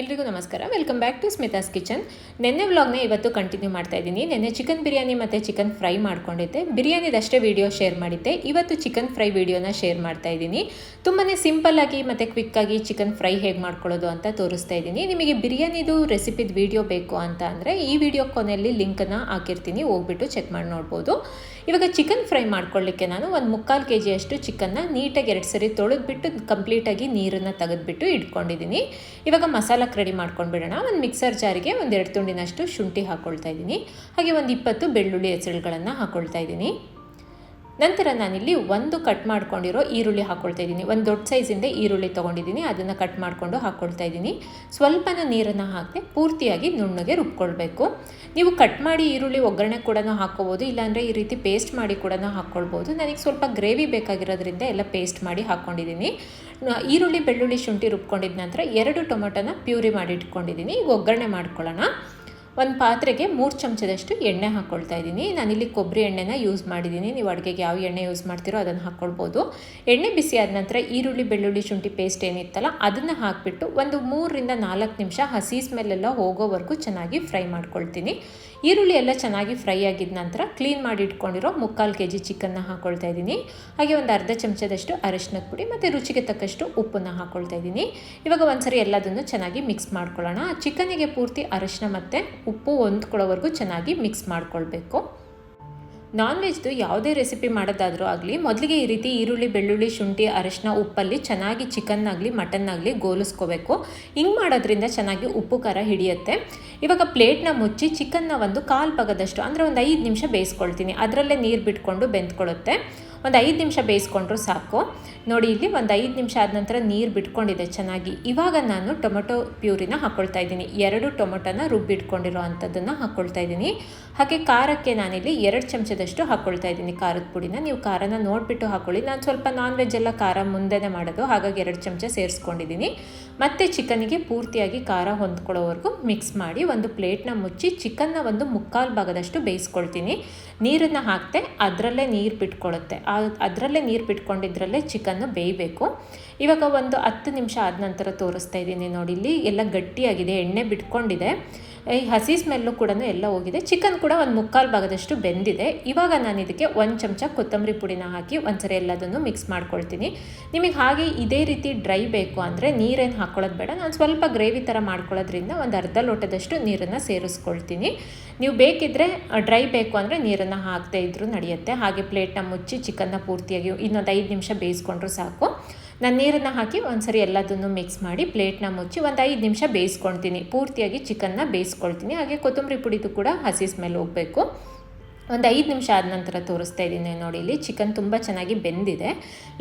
ಎಲ್ರಿಗೂ ನಮಸ್ಕಾರ. Welcome back to Smita's kitchen ನಿನ್ನೆ ವ್ಲಾಗ್ನ ಇವತ್ತು ಕಂಟಿನ್ಯೂ ಮಾಡ್ತಾ ಇದ್ದೀನಿ. ನಿನ್ನೆ ಚಿಕನ್ ಬಿರಿಯಾನಿ ಮತ್ತು ಚಿಕನ್ ಫ್ರೈ ಮಾಡ್ಕೊಂಡಿದ್ದೆ. ಬಿರಿಯಾನಿದಷ್ಟೇ ವಿಡಿಯೋ ಶೇರ್ ಮಾಡಿದ್ದೆ. ಇವತ್ತು ಚಿಕನ್ ಫ್ರೈ ವೀಡಿಯೋನ ಶೇರ್ ಮಾಡ್ತಾ ಇದ್ದೀನಿ. ತುಂಬಾ ಸಿಂಪಲ್ಲಾಗಿ ಮತ್ತು ಕ್ವಿಕ್ಕಾಗಿ ಚಿಕನ್ ಫ್ರೈ ಹೇಗೆ ಮಾಡ್ಕೊಳ್ಳೋದು ಅಂತ ತೋರಿಸ್ತಾ ಇದ್ದೀನಿ. ನಿಮಗೆ ಬಿರಿಯಾನಿದು ರೆಸಿಪಿದು ವೀಡಿಯೋ ಬೇಕು ಅಂತ ಅಂದರೆ ಈ ವಿಡಿಯೋ ಕೊನೆಯಲ್ಲಿ ಲಿಂಕನ್ನು ಹಾಕಿರ್ತೀನಿ. ಹೋಗ್ಬಿಟ್ಟು ಚೆಕ್ ಮಾಡಿ ನೋಡ್ಬೋದು. ಇವಾಗ ಚಿಕನ್ ಫ್ರೈ ಮಾಡ್ಕೊಳ್ಳಿಕ್ಕೆ ನಾನು ಒಂದು ಮುಕ್ಕಾಲು ಕೆ ಜಿಯಷ್ಟು ಚಿಕನ್ನ ನೀಟಾಗಿ ಎರಡು ಸರಿ ತೊಳೆದ್ಬಿಟ್ಟು ಕಂಪ್ಲೀಟಾಗಿ ನೀರನ್ನು ತೆಗೆದ್ಬಿಟ್ಟು ಇಟ್ಕೊಂಡಿದ್ದೀನಿ. ಇವಾಗ ರೆಡಿ ಮಾಡ್ಕೊಂಡ್ಬಿಡೋಣ. ಒಂದು ಮಿಕ್ಸರ್ ಜಾರಿಗೆ ಒಂದು ಎರಡು ತುಂಡಿನಷ್ಟು ಶುಂಠಿ ಹಾಕ್ಕೊಳ್ತಾ ಇದ್ದೀನಿ. ಹಾಗೆ ಒಂದು ಇಪ್ಪತ್ತು ಬೆಳ್ಳುಳ್ಳಿ ಹೆಸರುಗಳನ್ನು ಹಾಕ್ಕೊಳ್ತಾ ಇದ್ದೀನಿ. ನಂತರ ನಾನಿಲ್ಲಿ ಒಂದು ಕಟ್ ಮಾಡ್ಕೊಂಡಿರೋ ಈರುಳ್ಳಿ ಹಾಕ್ಕೊಳ್ತಾ ಇದ್ದೀನಿ. ಒಂದು ದೊಡ್ಡ ಸೈಜಿಂದ ಈರುಳ್ಳಿ ತೊಗೊಂಡಿದ್ದೀನಿ. ಅದನ್ನು ಕಟ್ ಮಾಡಿಕೊಂಡು ಹಾಕ್ಕೊಳ್ತಾ ಇದ್ದೀನಿ. ಸ್ವಲ್ಪನ ನೀರನ್ನು ಹಾಕದೆ ಪೂರ್ತಿಯಾಗಿ ನುಣ್ಣಗೆ ರುಬ್ಕೊಳ್ಬೇಕು. ನೀವು ಕಟ್ ಮಾಡಿ ಈರುಳ್ಳಿ ಒಗ್ಗರಣೆ ಕೂಡ ಹಾಕ್ಕೋಬೋದು. ಇಲ್ಲಾಂದರೆ ಈ ರೀತಿ ಪೇಸ್ಟ್ ಮಾಡಿ ಕೂಡ ಹಾಕ್ಕೊಳ್ಬೋದು. ನನಗೆ ಸ್ವಲ್ಪ ಗ್ರೇವಿ ಬೇಕಾಗಿರೋದ್ರಿಂದ ಎಲ್ಲ ಪೇಸ್ಟ್ ಮಾಡಿ ಹಾಕ್ಕೊಂಡಿದ್ದೀನಿ ಈರುಳ್ಳಿ ಬೆಳ್ಳುಳ್ಳಿ ಶುಂಠಿ ರುಬ್ಕೊಂಡಿದ ನಂತರ ಎರಡು ಟೊಮೊಟೊನ ಪ್ಯೂರಿ ಮಾಡಿ ಇಟ್ಕೊಂಡಿದ್ದೀನಿ. ಈಗ ಒಗ್ಗರಣೆ ಮಾಡ್ಕೊಳ್ಳೋಣ. ಒಂದು ಪಾತ್ರೆಗೆ ಮೂರು ಚಮಚದಷ್ಟು ಎಣ್ಣೆ ಹಾಕ್ಕೊಳ್ತಾ ಇದ್ದೀನಿ. ಇಲ್ಲಿ ಕೊಬ್ಬರಿ ಎಣ್ಣೆನ ಯೂಸ್ ಮಾಡಿದ್ದೀನಿ. ನೀವು ಅಡುಗೆಗೆ ಯಾವ ಎಣ್ಣೆ ಯೂಸ್ ಮಾಡ್ತೀರೋ ಅದನ್ನು ಹಾಕ್ಕೊಳ್ಬೋದು ಎಣ್ಣೆ ಬಿಸಿ ಆದ ನಂತರ ಈರುಳ್ಳಿ, ಬೆಳ್ಳುಳ್ಳಿ, ಶುಂಠಿ ಪೇಸ್ಟ್ ಏನಿತ್ತಲ್ಲ ಅದನ್ನು ಹಾಕಿಬಿಟ್ಟು ಒಂದು ಮೂರರಿಂದ ನಾಲ್ಕು ನಿಮಿಷ ಹಸಿ ಸ್ಮೆಲ್ಲೆಲ್ಲ ಹೋಗೋವರೆಗೂ ಚೆನ್ನಾಗಿ ಫ್ರೈ ಮಾಡ್ಕೊಳ್ತೀನಿ. ಈರುಳ್ಳಿ ಎಲ್ಲ ಚೆನ್ನಾಗಿ ಫ್ರೈ ಆಗಿದ ನಂತರ ಕ್ಲೀನ್ ಮಾಡಿ ಇಟ್ಕೊಂಡಿರೋ ಮುಕ್ಕಾಲು ಕೆ ಜಿ ಚಿಕನ್ನ ಹಾಕ್ಕೊಳ್ತಾ ಇದ್ದೀನಿ. ಹಾಗೆ ಒಂದು ಅರ್ಧ ಚಮಚದಷ್ಟು ಅರಶಿನದ ಪುಡಿ ಮತ್ತು ರುಚಿಗೆ ತಕ್ಕಷ್ಟು ಉಪ್ಪನ್ನು ಹಾಕ್ಕೊಳ್ತಾ ಇದ್ದೀನಿ. ಇವಾಗ ಒಂದ್ಸರಿ ಎಲ್ಲದನ್ನು ಚೆನ್ನಾಗಿ ಮಿಕ್ಸ್ ಮಾಡ್ಕೊಳ್ಳೋಣ. ಚಿಕನಿಗೆ ಪೂರ್ತಿ ಅರಶಿನ ಮತ್ತು ಉಪ್ಪು ಹೊಂದ್ಕೊಳ್ಳೋವರೆಗೂ ಚೆನ್ನಾಗಿ ಮಿಕ್ಸ್ ಮಾಡ್ಕೊಳ್ಬೇಕು. ನಾನ್ ವೆಜ್ದು ಯಾವುದೇ ರೆಸಿಪಿ ಮಾಡೋದಾದರೂ ಆಗಲಿ, ಮೊದಲಿಗೆ ಈ ರೀತಿ ಈರುಳ್ಳಿ, ಬೆಳ್ಳುಳ್ಳಿ, ಶುಂಠಿ ಅರಿಶಿನ ಉಪ್ಪಲ್ಲಿ ಚೆನ್ನಾಗಿ ಚಿಕನ್ನಾಗಲಿ ಮಟನ್ನಾಗಲಿ ಗೋಲಿಸ್ಕೋಬೇಕು. ಹಿಂಗೆ ಮಾಡೋದ್ರಿಂದ ಚೆನ್ನಾಗಿ ಉಪ್ಪು ಖಾರ ಹಿಡಿಯುತ್ತೆ. ಇವಾಗ ಪ್ಲೇಟ್ನ ಮುಚ್ಚಿ ಚಿಕನ್ನ ಒಂದು ಕಾಲು ಭಾಗದಷ್ಟು, ಅಂದರೆ ಒಂದು ಐದು ನಿಮಿಷ ಬೇಯಿಸ್ಕೊಳ್ತೀನಿ. ಅದರಲ್ಲೇ ನೀರು ಬಿಟ್ಕೊಂಡು ಬೆಂದ್ಕೊಳ್ಳುತ್ತೆ. ಒಂದು ಐದು ನಿಮಿಷ ಬೇಯಿಸ್ಕೊಂಡ್ರು ಸಾಕು. ನೋಡಿ, ಇಲ್ಲಿ ಒಂದು ಐದು ನಿಮಿಷ ಆದ ನಂತರ ನೀರು ಬಿಟ್ಕೊಂಡಿದೆ ಚೆನ್ನಾಗಿ. ಇವಾಗ ನಾನು ಟೊಮೊಟೊ ಪ್ಯೂರಿನ ಹಾಕ್ಕೊಳ್ತಾ ಇದ್ದೀನಿ. ಎರಡು ಟೊಮೊಟೊನ ರುಬ್ಬಿಟ್ಕೊಂಡಿರೋ ಅಂಥದ್ದನ್ನು ಹಾಕ್ಕೊಳ್ತಾ ಇದ್ದೀನಿ. ಹಾಗೆ ಖಾರಕ್ಕೆ ನಾನಿಲ್ಲಿ ಎರಡು ಚಮಚದಷ್ಟು ಹಾಕ್ಕೊಳ್ತಾ ಇದ್ದೀನಿ. ಖಾರದ ಪುಡಿನ ನೀವು ಖಾರನ ನೋಡಿಬಿಟ್ಟು ಹಾಕ್ಕೊಳ್ಳಿ ನಾನು ಸ್ವಲ್ಪ ನಾನ್ ವೆಜ್ ಎಲ್ಲ ಖಾರ ಮುಂದೆನೇ ಮಾಡೋದು. ಹಾಗಾಗಿ ಎರಡು ಚಮಚ ಸೇರಿಸ್ಕೊಂಡಿದ್ದೀನಿ. ಮತ್ತು ಚಿಕನಿಗೆ ಪೂರ್ತಿಯಾಗಿ ಖಾರ ಹೊಂದ್ಕೊಳ್ಳೋವರೆಗೂ ಮಿಕ್ಸ್ ಮಾಡಿ ಒಂದು ಪ್ಲೇಟ್ನ ಮುಚ್ಚಿ ಚಿಕನ್ನ ಒಂದು ಮುಕ್ಕಾಲು ಭಾಗದಷ್ಟು ಬೇಯಿಸ್ಕೊಳ್ತೀನಿ. ನೀರನ್ನು ಹಾಕ್ತೆ ಅದರಲ್ಲೇ ನೀರು ಬಿಟ್ಕೊಳ್ಳುತ್ತೆ. ಅದರಲ್ಲೇ ನೀರು ಬಿಟ್ಕೊಂಡಿದ್ರಲ್ಲೇ ಚಿಕನ್ನು ಬೇಯಬೇಕು. ಇವಾಗ ಒಂದು ಹತ್ತು ನಿಮಿಷ ಆದ ನಂತರ ತೋರಿಸ್ತಾ ಇದ್ದೀನಿ ನೋಡಿ ಇಲ್ಲಿ. ಎಲ್ಲ ಗಟ್ಟಿಯಾಗಿದೆ, ಎಣ್ಣೆ ಬಿಟ್ಕೊಂಡಿದೆ. ಈ ಹಸಿ ಸ್ಮೆಲ್ಲು ಕೂಡ ಎಲ್ಲ ಹೋಗಿದೆ. ಚಿಕನ್ ಕೂಡ ಒಂದು ಮುಕ್ಕಾಲು ಭಾಗದಷ್ಟು ಬೆಂದಿದೆ. ಇವಾಗ ನಾನು ಇದಕ್ಕೆ ಒಂದು ಚಮಚ ಕೊತ್ತಂಬರಿ ಪುಡಿನ ಹಾಕಿ ಒಂದ್ಸರಿ ಎಲ್ಲದನ್ನು ಮಿಕ್ಸ್ ಮಾಡ್ಕೊಳ್ತೀನಿ. ನಿಮಗೆ ಹಾಗೆ ಇದೇ ರೀತಿ ಡ್ರೈ ಬೇಕು ಅಂದರೆ ನೀರೇನು ಹಾಕ್ಕೊಳ್ಳೋದು ಬೇಡ. ನಾನು ಸ್ವಲ್ಪ ಗ್ರೇವಿ ಥರ ಮಾಡ್ಕೊಳ್ಳೋದ್ರಿಂದ ಒಂದು ಅರ್ಧ ಲೋಟದಷ್ಟು ನೀರನ್ನು ಸೇರಿಸ್ಕೊಳ್ತೀನಿ. ನೀವು ಬೇಕಿದ್ದರೆ ಡ್ರೈ ಬೇಕು ಅಂದರೆ ನೀರನ್ನು ಹಾಕದೇ ಇದ್ದರೂ ನಡೆಯುತ್ತೆ. ಹಾಗೆ ಪ್ಲೇಟ್ನ ಮುಚ್ಚಿ ಚಿಕನ್ನ ಪೂರ್ತಿಯಾಗಿ ಇನ್ನೊಂದು ಐದು ನಿಮಿಷ ಬೇಯಿಸ್ಕೊಂಡ್ರೂ ಸಾಕು. ನಾನು ನೀರನ್ನು ಹಾಕಿ ಒಂದ್ಸರಿ ಎಲ್ಲದನ್ನು ಮಿಕ್ಸ್ ಮಾಡಿ ಪ್ಲೇಟ್ನ ಮುಚ್ಚಿ ಒಂದು ಐದು ನಿಮಿಷ ಬೇಯಿಸ್ಕೊಳ್ತೀನಿ. ಪೂರ್ತಿಯಾಗಿ ಚಿಕನ್ನ ಬೇಯಿಸ್ಕೊಳ್ತೀನಿ. ಹಾಗೆ ಕೊತ್ತಂಬರಿ ಪುಡಿದು ಕೂಡ ಹಸಿ ಸ್ಮೆಲ್ ಹೋಗಬೇಕು. ಒಂದು ಐದು ನಿಮಿಷ ಆದ ನಂತರ ತೋರಿಸ್ತಾ ಇದ್ದೀನಿ ನೋಡಿ ಇಲ್ಲಿ. ಚಿಕನ್ ತುಂಬ ಚೆನ್ನಾಗಿ ಬೆಂದಿದೆ.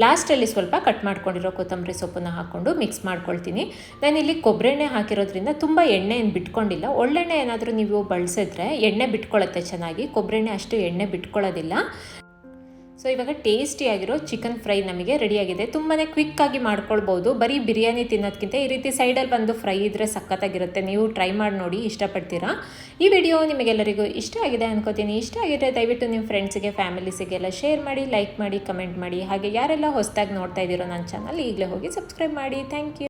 ಲಾಸ್ಟಲ್ಲಿ ಸ್ವಲ್ಪ ಕಟ್ ಮಾಡ್ಕೊಂಡಿರೋ ಕೊತ್ತಂಬರಿ ಸೊಪ್ಪನ್ನು ಹಾಕ್ಕೊಂಡು ಮಿಕ್ಸ್ ಮಾಡ್ಕೊಳ್ತೀನಿ. ನಾನಿಲ್ಲಿ ಕೊಬ್ಬರಿ ಎಣ್ಣೆ ಹಾಕಿರೋದ್ರಿಂದ ತುಂಬ ಎಣ್ಣೆ ಏನು ಬಿಟ್ಕೊಂಡಿಲ್ಲ. ಒಳ್ಳೆಣ್ಣೆ ಏನಾದರೂ ನೀವು ಬಳಸಿದ್ರೆ ಎಣ್ಣೆ ಬಿಟ್ಕೊಳ್ಳುತ್ತೆ ಚೆನ್ನಾಗಿ. ಕೊಬ್ಬರಿ ಎಣ್ಣೆ ಅಷ್ಟು ಎಣ್ಣೆ ಬಿಟ್ಕೊಳ್ಳೋದಿಲ್ಲ ಸೊ ಇವಾಗ ಟೇಸ್ಟಿಯಾಗಿರೋ ಚಿಕನ್ ಫ್ರೈ ನಮಗೆ ರೆಡಿಯಾಗಿದೆ ತುಂಬಾ ಕ್ವಿಕ್ಕಾಗಿ ಮಾಡ್ಕೊಳ್ಬೋದು. ಬರೀ ಬಿರಿಯಾನಿ ತಿನ್ನೋದಕ್ಕಿಂತ ಈ ರೀತಿ ಸೈಡಲ್ಲಿ ಬಂದು ಫ್ರೈ ಇದ್ದರೆ ಸಖತ್ತಾಗಿರುತ್ತೆ. ನೀವು ಟ್ರೈ ಮಾಡಿ ನೋಡಿ, ಇಷ್ಟಪಡ್ತೀರಾ? ಈ ವಿಡಿಯೋ ನಿಮಗೆಲ್ಲರಿಗೂ ಇಷ್ಟ ಆಗಿದೆ ಅನ್ಕೋತೀನಿ. ಇಷ್ಟ ಆಗಿದ್ರೆ ದಯವಿಟ್ಟು ನಿಮ್ಮ ಫ್ರೆಂಡ್ಸಿಗೆ ಫ್ಯಾಮಿಲೀಸಿಗೆಲ್ಲ ಶೇರ್ ಮಾಡಿ ಲೈಕ್ ಮಾಡಿ ಕಮೆಂಟ್ ಮಾಡಿ. ಹಾಗೆ ಯಾರೆಲ್ಲ ಹೊಸದಾಗಿ ನೋಡ್ತಾ ಇದ್ದೀರೋ ನನ್ನ ಚಾನಲ್ ಈಗಲೇ ಹೋಗಿ ಸಬ್ಸ್ಕ್ರೈಬ್ ಮಾಡಿ. Thank you